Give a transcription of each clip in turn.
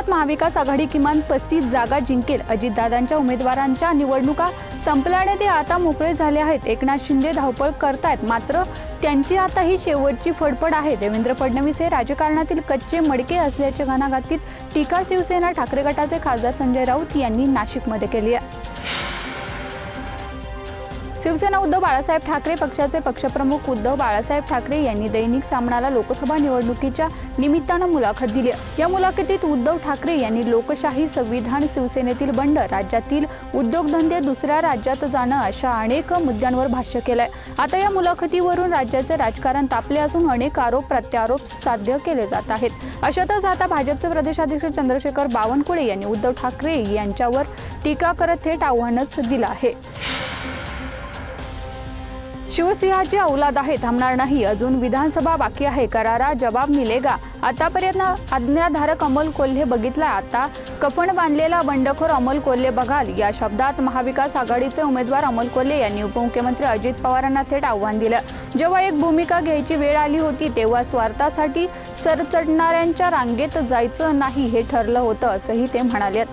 राज्यात महाविकास आघाडी किमान पस्तीस जागा जिंकेल. अजितदादांच्या उमेदवारांच्या निवडणुका संपल्याने ते आता मोकळे झाले आहेत. एकनाथ शिंदे धावपळ करतायत मात्र त्यांची आता ही शेवटची फडफड आहे. देवेंद्र फडणवीस हे राजकारणातील कच्चे मडके असल्याच्या घणाघातीत टीका शिवसेना ठाकरे गटाचे खासदार संजय राऊत यांनी नाशिकमध्ये केली आहे. शिवसेना उद्धव बाळासाहेब ठाकरे पक्षाचे पक्षप्रमुख उद्धव बाळासाहेब ठाकरे यांनी दैनिक सामनाला लोकसभा निवडणुकीच्या निमित्तानं मुलाखत दिली. या मुलाखतीत उद्धव ठाकरे यांनी लोकशाही संविधान शिवसेनेतील बंड राज्यातील उद्योगधंदे दुसऱ्या राज्यात जाणं अशा अनेक मुद्द्यांवर भाष्य केलंय. आता या मुलाखतीवरून राज्याचे राजकारण तापले असून अनेक आरोप प्रत्यारोप साध्य केले जात आहेत. अशातच आता भाजपचे प्रदेशाध्यक्ष चंद्रशेखर बावनकुळे यांनी उद्धव ठाकरे यांच्यावर टीका करत थेट आव्हानच दिलं आहे. शिवसिंहाची औलाद आहे थांबणार नाही. अजून विधानसभा बाकी आहे. करारा जबाब मिलेगा. आतापर्यंत आज्ञाधारक अमोल कोल्हे बघितला. आता कफण बांधलेला बंडखोर अमोल कोल्हे बघाल. या शब्दात महाविकास आघाडीचे उमेदवार अमोल कोल्हे यांनी उपमुख्यमंत्री अजित पवारांना थेट आव्हान दिलं. जेव्हा एक भूमिका घ्यायची वेळ आली होती तेव्हा स्वार्थासाठी सरचढणाऱ्यांच्या रांगेत जायचं नाही हे ठरलं होतं असंही ते म्हणाले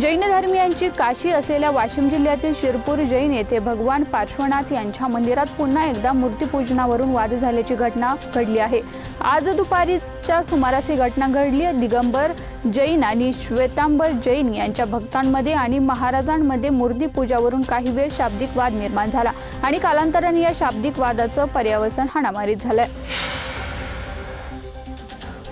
जैन धर्मियांची काशी असलेल्या वाशिम जिल्ह्यातील शिरपूर जैन येथे भगवान पार्श्वनाथ यांच्या मंदिरात पुन्हा एकदा मूर्तीपूजनावरून वाद झाल्याची घटना घडली आहे. आज दुपारीच्या सुमारास ही घटना घडली. दिगंबर जैन आणि श्वेतांबर जैन यांच्या भक्तांमध्ये आणि महाराजांमध्ये मूर्तीपूजावरून काही वेळ शाब्दिक वाद निर्माण झाला आणि कालांतराने या शाब्दिक वादाचं पर्यावसन हाणामारीत झालंय.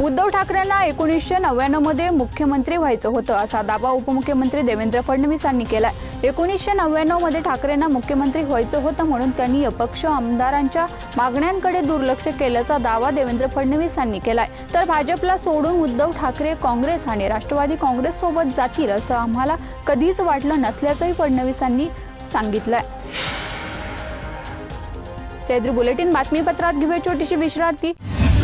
उद्धव ठाकरेंना एकोणीसशे नव्याण्णवमध्ये मुख्यमंत्री व्हायचं होतं. असा दावा उपमुख्यमंत्री देवेंद्र फडणवीस यांनी केलाय. एकोणीसशे नव्याण्णवमध्ये ठाकरेंना मुख्यमंत्री व्हायचं होतं म्हणून त्यांनी अपक्ष आमदारांच्या मागण्यांकडे दुर्लक्ष केल्याचा दावा देवेंद्र फडणवीस यांनी केलाय. तर भाजपला सोडून उद्धव ठाकरे काँग्रेस आणि राष्ट्रवादी काँग्रेससोबत जातील असं आम्हाला कधीच वाटलं नसल्याचंही फडणवीसांनी सांगितलंय. सैद्री बुलेटिन बातमीपत्रात घेऊया छोटीशी विश्रांती.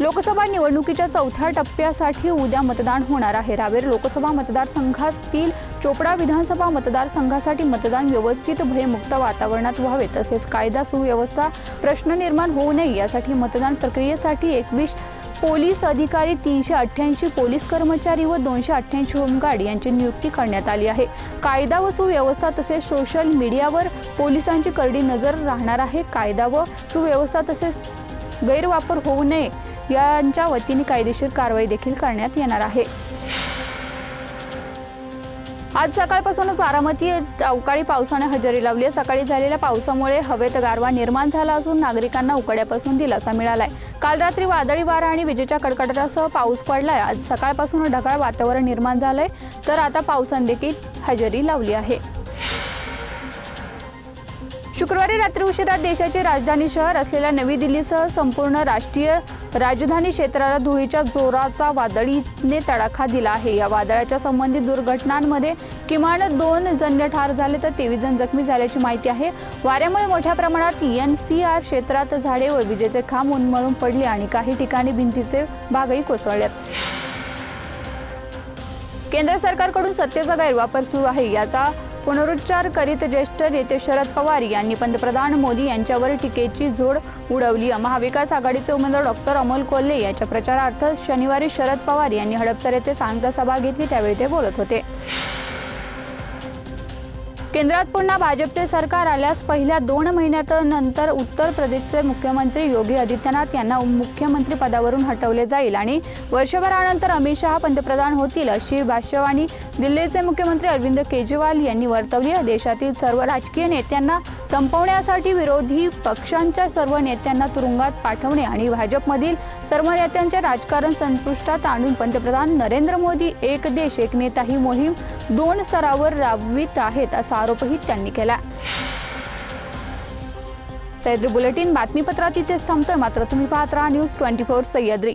लोकसभा निवडणुकीच्या चौथ्या टप्प्यासाठी उद्या मतदान होणार आहे. रावेर लोकसभा मतदारसंघातील चोपडा विधानसभा मतदारसंघासाठी मतदान व्यवस्थित भयमुक्त वातावरणात व्हावे. तसेच कायदा सुव्यवस्था प्रश्न निर्माण होऊ नये यासाठी मतदान प्रक्रियेसाठी एकवीस पोलीस अधिकारी तीनशे अठ्ठ्याऐंशी पोलीस कर्मचारी व दोनशे अठ्ठ्याऐंशी होमगार्ड यांची नियुक्ती करण्यात आली आहे. कायदा व सुव्यवस्था तसेच सोशल मीडियावर पोलिसांची करडी नजर राहणार आहे. कायदा व सुव्यवस्था तसेच गैरवापर होऊ नये. यांच्या वतीने कायदेशीर कारवाई देखील करण्यात येणार आहे. आज सकाळपासूनच बारामती अवकाळी पावसाने हजेरी लावली आहे. सकाळी झालेल्या पावसामुळे हवेत गारवा निर्माण झाला असून नागरिकांना उकड्यापासून दिलासा मिळालाय. काल रात्री वादळी वारा आणि विजेच्या कडकडाटासह पाऊस पडलाय. आज सकाळपासून ढगाळ वातावरण निर्माण झालंय. तर आता पावसाने देखील हजेरी लावली आहे. शुक्रवारी रात्री उशिरा देशाची राजधानी शहर असलेल्या नवी दिल्लीसह संपूर्ण राष्ट्रीय राजधानी क्षेत्राला धुळीच्या जोराचा वादळीने तडाखा दिला आहे. या वादळाच्या संबंधित दुर्घटनांमध्ये किमान दोन जण ठार झाले तर तेवीस जण जखमी झाल्याची माहिती आहे. वाऱ्यामुळे मोठ्या प्रमाणात एन सी आर क्षेत्रात झाडे व विजेचे खांब उन्मळून पडले आणि काही ठिकाणी भिंतीचे भागही कोसळल्यात. केंद्र सरकारकडून सत्तेचा गैरवापर सुरू आहे. याचा पुनरुच्चार करीत ज्येष्ठ नेते शरद पवार यांनी पंतप्रधान मोदी यांच्यावर टीकेची झोड उडवली. महाविकास आघाडीचे उमेदवार डॉक्टर अमोल कोल्हे यांच्या प्रचारार्थ शनिवारी शरद पवार यांनी हडपसर येथे सांगता सभा घेतली. त्यावेळी ते बोलत होते. केंद्रात पुन्हा भाजपचे सरकार आल्यास पहिल्या दोन महिन्यानंतर उत्तर प्रदेशचे मुख्यमंत्री योगी आदित्यनाथ यांना मुख्यमंत्री पदावरून हटवले जाईल. आणि वर्षभरानंतर अमित शहा पंतप्रधान होतील अशी भाष्यवाणी दिल्लीचे मुख्यमंत्री अरविंद केजरीवाल यांनी वर्तवली देशातील सर्व राजकीय नेत्यांना संपवण्यासाठी विरोधी पक्षांच्या सर्व नेत्यांना तुरुंगात पाठवणे आणि भाजपमधील सर्व नेत्यांचे राजकारण संपुष्टात आणून पंतप्रधान नरेंद्र मोदी एक देश एक नेता ही मोहीम दोन स्तरावर राबवित आहेत असा आरोपही त्यांनी केला. सह्याद्री बुलेटिन बातमीपत्रात इथेच थांबतोय. मात्र तुम्ही पाहत राहा न्यूज ट्वेंटी फोर सह्याद्री.